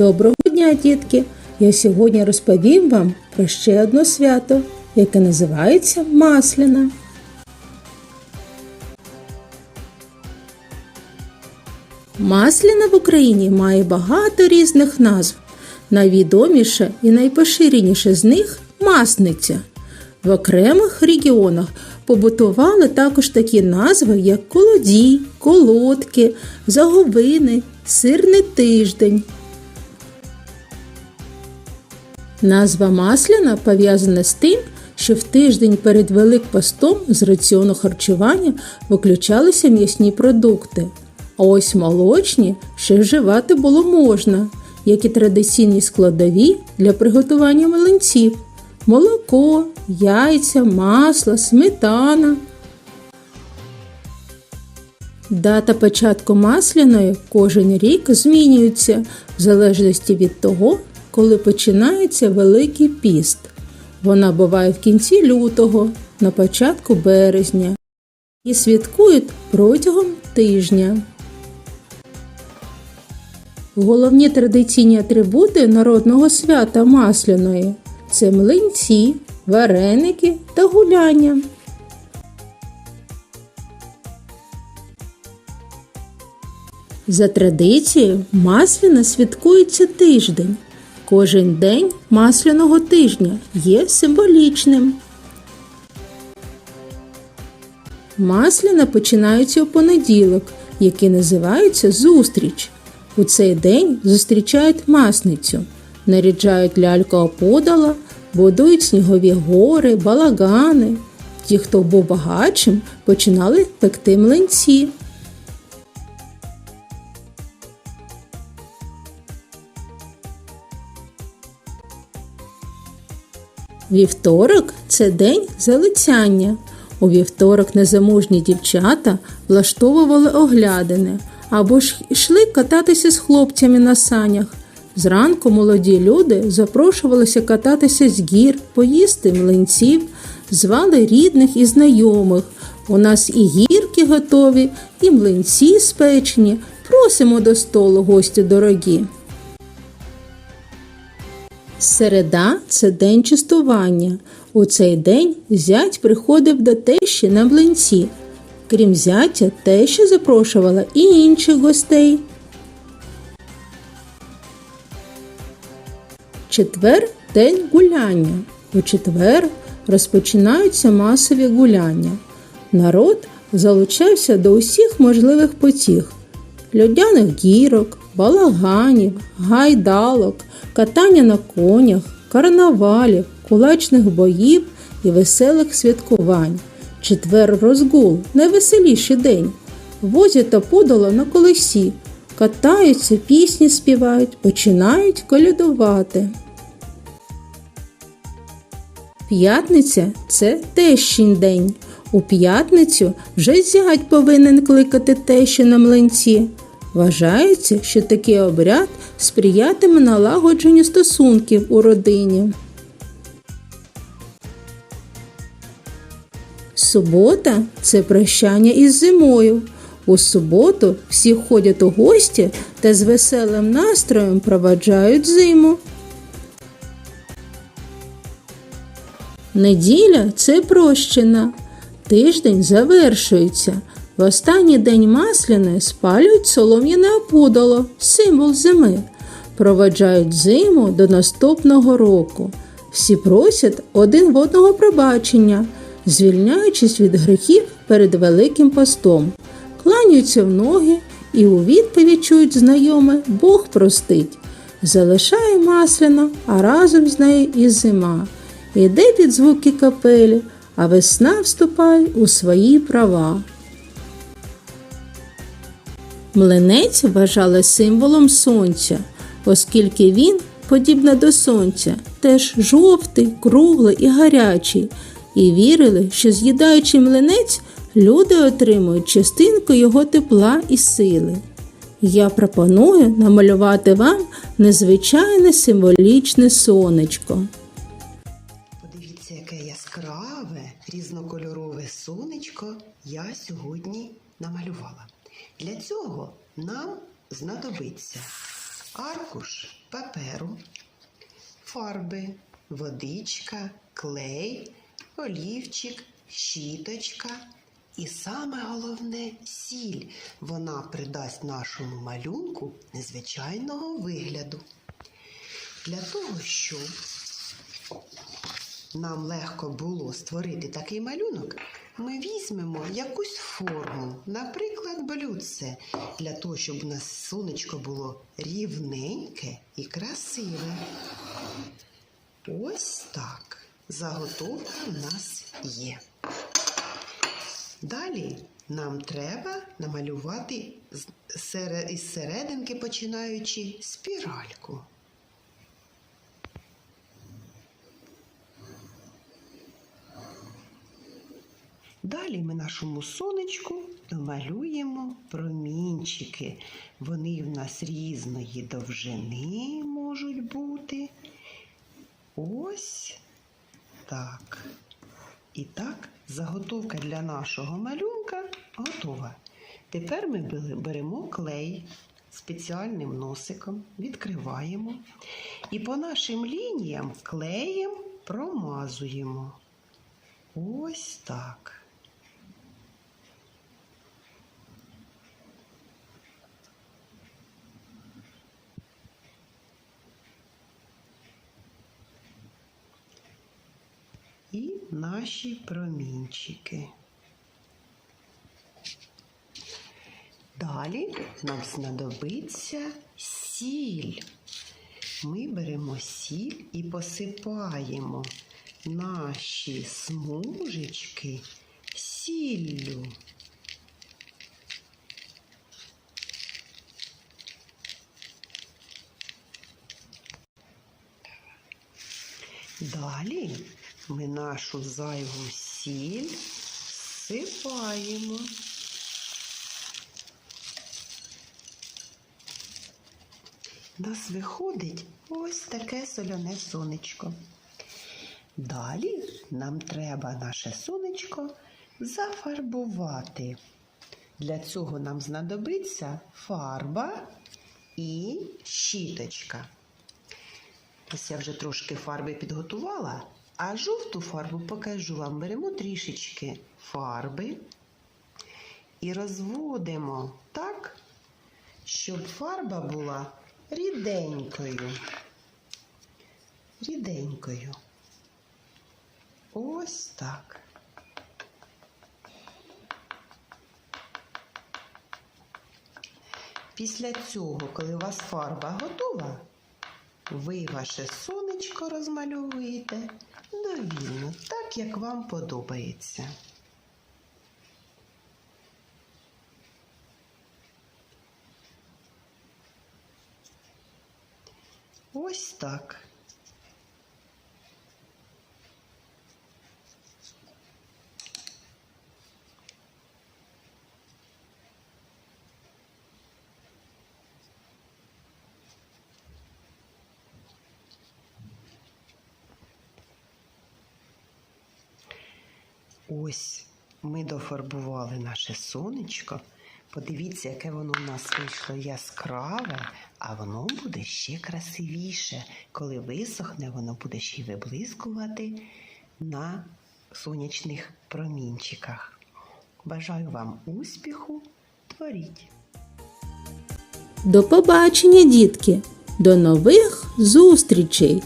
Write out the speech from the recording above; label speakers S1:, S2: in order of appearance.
S1: Доброго дня, дітки! Я сьогодні розповім вам про ще одне свято, яке називається Масляна. Масляна в Україні має багато різних назв. Найвідоміше і найпоширеніше з них масниця. В окремих регіонах побутували також такі назви, як колодій, колодки, заговини, сирний тиждень. Назва Масляна пов'язана з тим, що в тиждень перед Великпостом з раціону харчування виключалися м'ясні продукти, а ось молочні ще вживати було можна, як і традиційні складові для приготування млинців – молоко, яйця, масло, сметана. Дата початку масляної кожен рік змінюється в залежності від того, коли починається Великий піст. Вона буває в кінці лютого, на початку березня і святкують протягом тижня. Головні традиційні атрибути народного свята масляної це млинці, вареники та гуляння. За традицією, масляна святкується тиждень. Кожен день масляного тижня є символічним. Масляна починається у понеділок, який називається зустріч. У цей день зустрічають масницю, наряджають ляльку оподала, будують снігові гори, балагани. Ті, хто був багатшим, починали пекти млинці. Вівторок це день залицяння. У вівторок незамужні дівчата влаштовували оглядини або ж йшли кататися з хлопцями на санях. Зранку молоді люди запрошувалися кататися з гір, поїсти млинців, звали рідних і знайомих. У нас і гірки готові, і млинці спечені. Просимо до столу гості дорогі. Середа це день частування. У цей день зять приходив до тещі на млинці. Крім зятя, теща запрошувала і інших гостей. Четвер день гуляння. У четвер розпочинаються масові гуляння. Народ залучався до усіх можливих потіг льодяних гірок, балаганів, гайдалок, катання на конях, карнавалів, кулачних боїв і веселих святкувань. Четвер розгул найвеселіший день. Возять та подола на колесі, катаються, пісні співають, починають колядувати. П'ятниця це тещин день. У п'ятницю вже зять повинен кликати тещу на млинці. Вважається, що такий обряд сприятиме налагодженню стосунків у родині. Субота це прощання із зимою. У суботу всі ходять у гості та з веселим настроєм проваджають зиму. Неділя це прощина. Тиждень завершується. В останній день масляної спалюють солом'яне опудало, символ зими. Проведжають зиму до наступного року. Всі просять один в одного пробачення, звільняючись від гріхів перед Великим постом, кланяються в ноги і у відповідь чують знайоме Бог простить. Залишає масляно, а разом з нею і зима. Іде під звуки капелі, а весна вступає у свої права. Млинець вважали символом сонця, оскільки він, подібно до сонця, теж жовтий, круглий і гарячий, і вірили, що з'їдаючи млинець, люди отримують частинку його тепла і сили. Я пропоную намалювати вам незвичайне символічне сонечко.
S2: Подивіться, яке яскраве, різнокольорове сонечко я сьогодні намалювала. Для цього нам знадобиться аркуш паперу, фарби, водичка, клей, олівчик, щіточка. І саме головне сіль. Вона придасть нашому малюнку незвичайного вигляду. Для того, щоб нам легко було створити такий малюнок, ми візьмемо якусь форму, наприклад, блюдце, для того, щоб у нас сонечко було рівненьке і красиве. Ось так. Заготовка в нас є. Далі нам треба намалювати із серединки, починаючи спіральку. Далі ми нашому сонечку домалюємо промінчики. Вони в нас різної довжини можуть бути. Ось так. І так, заготовка для нашого малюнка готова. Тепер ми беремо клей спеціальним носиком, відкриваємо і по нашим лініям клеєм промазуємо. Ось так. І наші промінчики. Далі нам знадобиться сіль. Ми беремо сіль і посипаємо наші смужечки сіллю. Далі ми нашу зайву сіль сипаємо. У нас виходить ось таке соляне сонечко. Далі нам треба наше сонечко зафарбувати. Для цього нам знадобиться фарба і щіточка. Ось я вже трошки фарби підготувала, а жовту фарбу покажу вам. Беремо трішечки фарби і розводимо так, щоб фарба була ріденькою. Ріденькою. Ось так. Після цього, коли у вас фарба готова, ви ваше сонечко розмальовуєте довільно, так як вам подобається. Ось так. Ось ми дофарбували наше сонечко. Подивіться, яке воно у нас вийшло яскраве, а воно буде ще красивіше. Коли висохне, воно буде ще й виблискувати на сонячних промінчиках. Бажаю вам успіху, творіть!
S1: До побачення, дітки! До нових зустрічей!